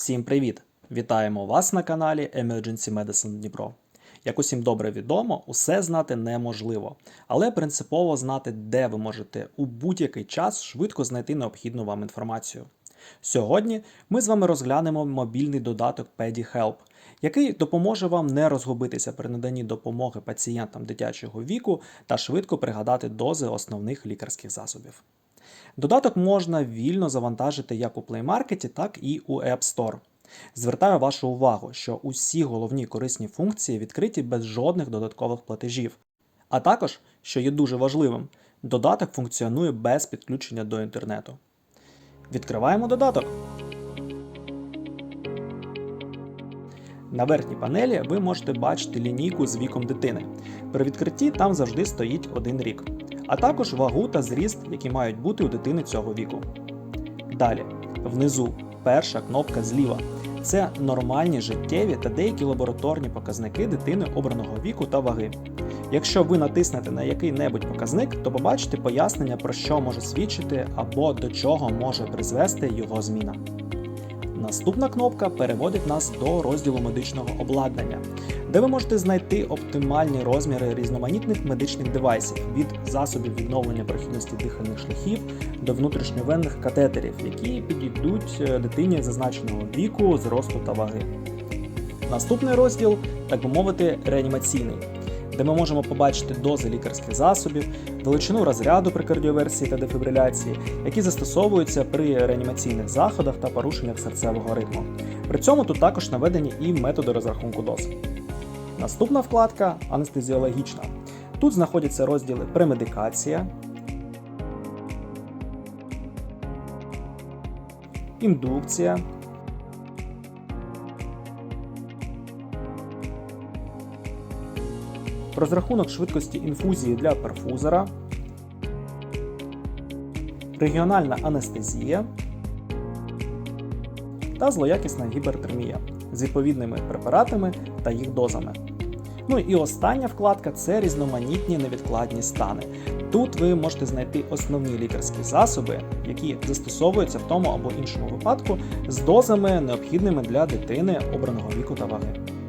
Всім привіт! Вітаємо вас на каналі Emergency Medicine Дніпро. Як усім добре відомо, усе знати неможливо, але принципово знати, де ви можете у будь-який час швидко знайти необхідну вам інформацію. Сьогодні ми з вами розглянемо мобільний додаток PediHelp, який допоможе вам не розгубитися при наданні допомоги пацієнтам дитячого віку та швидко пригадати дози основних лікарських засобів. Додаток можна вільно завантажити як у Play Market, так і у App Store. Звертаю вашу увагу, що усі головні корисні функції відкриті без жодних додаткових платежів. А також, що є дуже важливим, додаток функціонує без підключення до інтернету. Відкриваємо додаток. На верхній панелі ви можете бачити лінійку з віком дитини. При відкритті там завжди стоїть один рік, а також вагу та зріст, які мають бути у дитини цього віку. Далі, внизу, перша кнопка зліва. Це нормальні життєві та деякі лабораторні показники дитини обраного віку та ваги. Якщо ви натиснете на який-небудь показник, то побачите пояснення, про що може свідчити або до чого може призвести його зміна. Наступна кнопка переводить нас до розділу медичного обладнання, де ви можете знайти оптимальні розміри різноманітних медичних девайсів від засобів відновлення прохідності дихальних шляхів до внутрішньовенних катетерів, які підійдуть е, дитині зазначеного віку, зросту та ваги. Наступний розділ, так би мовити, реанімаційний, де ми можемо побачити дози лікарських засобів, величину розряду при кардіоверсії та дефібриляції, які застосовуються при реанімаційних заходах та порушеннях серцевого ритму. При цьому тут також наведені і методи розрахунку доз. Наступна вкладка анестезіологічна. Тут знаходяться розділи премедикація, індукція, розрахунок швидкості інфузії для перфузора, регіональна анестезія та злоякісна гіпертермія з відповідними препаратами та їх дозами. Ну і остання вкладка це різноманітні невідкладні стани. Тут ви можете знайти основні лікарські засоби, які застосовуються в тому або іншому випадку з дозами, необхідними для дитини обраного віку та ваги.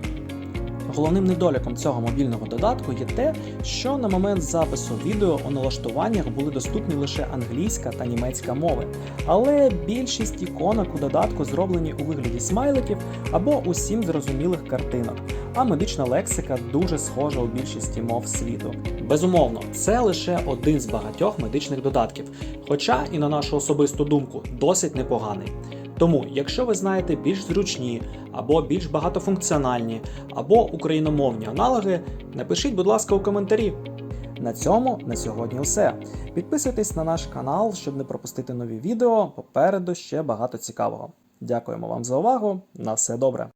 Головним недоліком цього мобільного додатку є те, що на момент запису відео у налаштуваннях були доступні лише англійська та німецька мови, але більшість іконок у додатку зроблені у вигляді смайликів або усім зрозумілих картинок, а медична лексика дуже схожа у більшості мов світу. Безумовно, це лише один з багатьох медичних додатків, хоча і на нашу особисту думку досить непоганий. Тому, якщо ви знаєте більш зручні або більш багатофункціональні, або україномовні аналоги, напишіть, будь ласка, у коментарі. На цьому на сьогодні все. Підписуйтесь на наш канал, щоб не пропустити нові відео. Попереду ще багато цікавого. Дякуємо вам за увагу. На все добре.